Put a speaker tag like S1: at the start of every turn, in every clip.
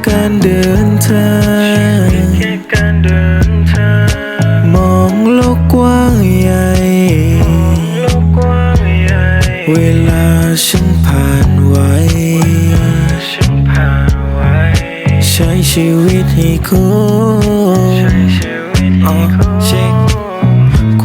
S1: อ
S2: แค่การเดินทาง
S1: มองโลกกว้างใหญ่
S2: โลกกว้างใหญ่
S1: เวลาฉันผ่านไว้
S2: ฉันผ่านไว้
S1: ใช้ชีวิตให้คุ้ม
S2: ใช้ชีวิตให้คุ้ม
S1: เช็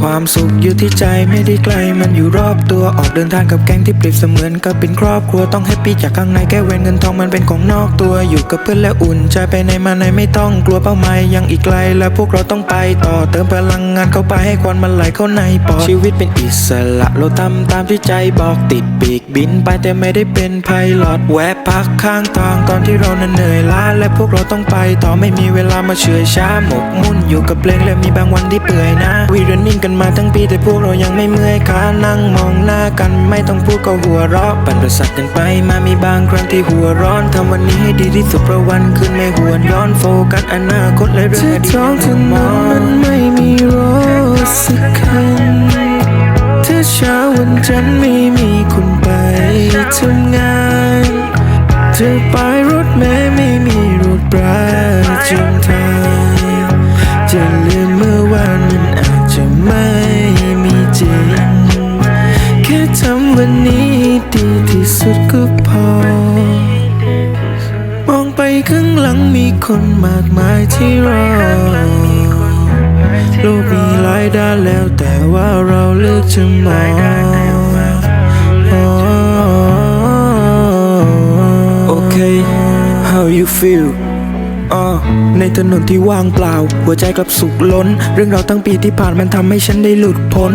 S1: ความสุขอยู่ที่ใจไม่ได้ไกล มันอยู่รอบตัวออกเดินทางกับแก๊งที่เปรียบเสมือนกับเป็นครอบครัวต้องแฮปปี้จากข้างในแก้เวนเงินทองมันเป็นของนอกตัวอยู่กับเพื่อนและอุ่นใจไปในมาในไม่ต้องกลัวเป้าหมายยังอีกไกล และพวกเราต้องไปต่อเติมพลังงานเข้าไปให้ควันมันไหลเข้าในปอดชีวิตเป็นอิสระเราทำตามที่ใจบอกติดปีกบินไปแต่ไม่ได้เป็นไพลอตแวะพักข้างทางตอนที่เรานั้นเหนื่อยล้าและพวกเราต้องไปต่อไม่มีเวลามาเฉื่อยช้าหมกมุ่นอยู่กับเพลงและมีบางวันที่เปื่อยนะวีรนนิ่งกันมาทั้งปีแต่พวกเรายังไม่เมื่อยขานั่งมองหน้ากัน ไม่ต้องพูดก็หัวเราะปั่นประสาทกันไปมามีบางครั้งที่หัวร้อนทำวันนี้ให้ดีที่สุดเพราะวันคืนไม่หวนย้อนโฟกัสอนาคตและเรื่องอดีต
S3: ท้องถนนมันไม่มีรถสักคันถ้าเช้าวันจันทร์ไม่มีคุณไปทำงาน วันนี้ดีที่สุดก็พอ มองไปข้างหลังมีคนมากมายที่รอ โลกมีหลายด้านแล้วแต่ว่าเราเลือกจะมอง
S1: โอเค how you feel ในถนนที่ว่างเปล่า หัวใจกลับสุขล้น เรื่องราวตั้งปีที่ผ่านมันทำให้ฉันได้หลุดพ้น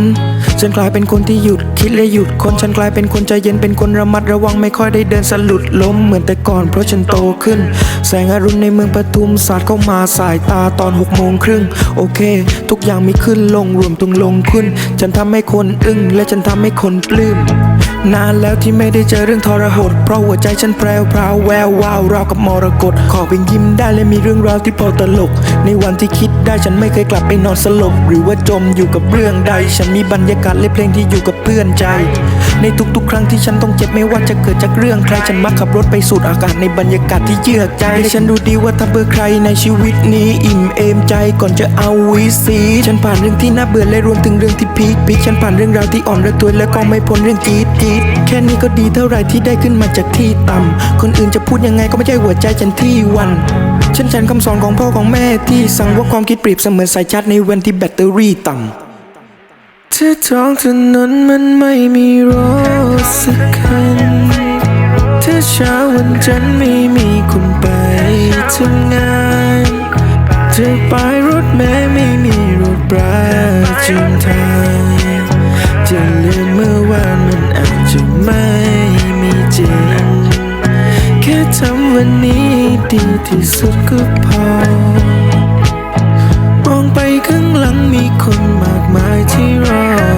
S1: ฉันกลายเป็นคนที่หยุดคิดและหยุดคนฉันกลายเป็นคนใจเย็นเป็นคนระมัดระวังไม่ค่อยได้เดินสลุดล้มเหมือนแต่ก่อนเพราะฉันโตขึ้น แสงอรุณในเมืองปทุมสาดเข้ามาสายตาตอนหกโมงครึ่งโอเค ทุกอย่างมีขึ้นลงรวมตรงลงขึ้น ฉันทำให้คนอึ้งและฉันทำให้คนปลื้ม นานแล้วที่ไม่ได้เจอเรื่องทรหด เพราะหัวใจฉันแพรวพราวแวววาวราวกับมรกตขอเป็นยิ้มได้และมีเรื่องราวที่พอตลก ในวันที่คิดได้ฉันไม่เคยกลับไปนอนสลบ หรือว่าจมอยู่กับเรื่องใด ฉันมีบรรยากาศและเพลงที่อยู่กับเพื่อนใจ ในทุกๆ ครั้งที่ฉันต้องเจ็บไม่ว่าจะเกิดจากเรื่องใครฉันมักขับรถไปสูดอากาศในบรรยากาศที่เยือกใจและฉันดูดีว่าทำเพื่อใครในชีวิตนี้อิ่มเอมใจก่อนจะเอาวิสีฉันผ่านเรื่องที่น่าเบื่อและรวมถึงเรื่องที่พีคพีคฉันผ่านเรื่องราวที่อ่อนระทวยและก็ไม่พ้นเรื่องกีดกีดแค่นี้ก็ดีเท่าไรที่ได้ขึ้นมาจากที่ต่ำ คนอื่นจะพูดยังไงก็ไม่ใช่หัวใจฉันที่วันฉันฉันคำสอนของพ่อของแม่ที่สั่งว่าความคิดเปรียบเสมือนสายชาร์จในวันที่แบตเตอรี่ต่ำ
S3: ถ้าท้องถนนมันไม่มีรถสักคันถ้าเช้าวันจันทร์ไม่มีคุณไปทำงานจะไปรถแม้ไม่มีรถประจำทางจะลืมเมื่อวานมันอา จะไม่มีจริง แค่ทำวันนี้ดีที่สุดก็พอ มองไปข้างหลังมีคนมากมายที่รอ